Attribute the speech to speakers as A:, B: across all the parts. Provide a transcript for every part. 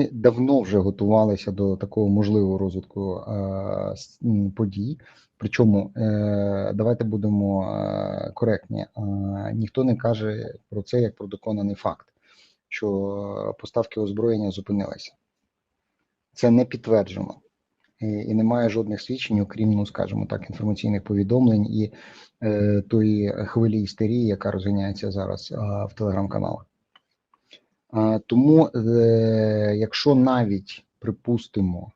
A: ми давно вже готувалися до такого можливого розвитку е, подій. Причому е, давайте будемо е, коректні. Е, ніхто не каже про це як про доконаний факт, що поставки озброєння зупинилися. Це не підтверджено. І, немає жодних свідчень, окрім, ну скажімо так, інформаційних повідомлень і е, тої хвилі істерії, яка розганяється зараз а, в телеграм-каналах. Тому, е, якщо навіть припустимо,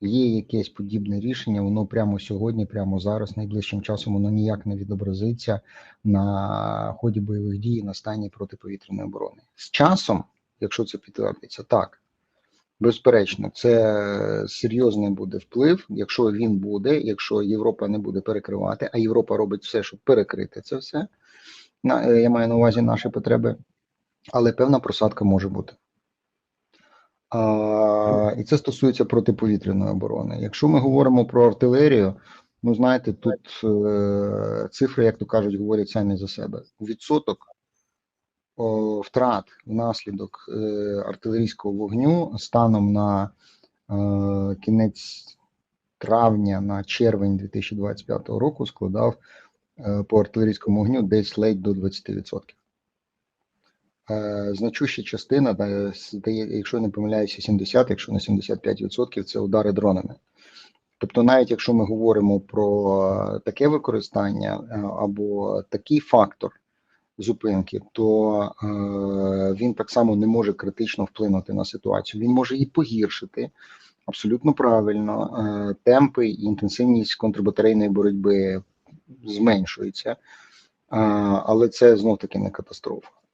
A: є якесь подібне рішення, воно прямо сьогодні, прямо зараз, найближчим часом, воно ніяк не відобразиться на ході бойових дій на стані протиповітряної оборони. З часом, якщо це підтвердиться, так. Безперечно, це серйозний буде вплив, якщо він буде, якщо Європа не буде перекривати, а Європа робить все, щоб перекрити це все. Е, я маю на увазі наші потреби, але певна просадка може бути. А, і це стосується протиповітряної оборони. Якщо ми говоримо про артилерію, ну знаєте, тут е, цифри, як то кажуть, говорять самі за себе. Відсоток о, втрат внаслідок е, артилерійського вогню станом на е, кінець травня на червень 2025 року складав е, по артилерійському вогню десь ледь до 20%. Е, Значуща частина, якщо не помиляюся, 70, якщо не 75%, це удари дронами. Тобто, навіть якщо ми говоримо про таке використання е, або такий фактор зупинки, то е, він так само не може критично вплинути на ситуацію. Він може і погіршити абсолютно правильно. Е, темпи і інтенсивність контрбатарейної боротьби зменшуються, е, але це знов таки не катастрофа.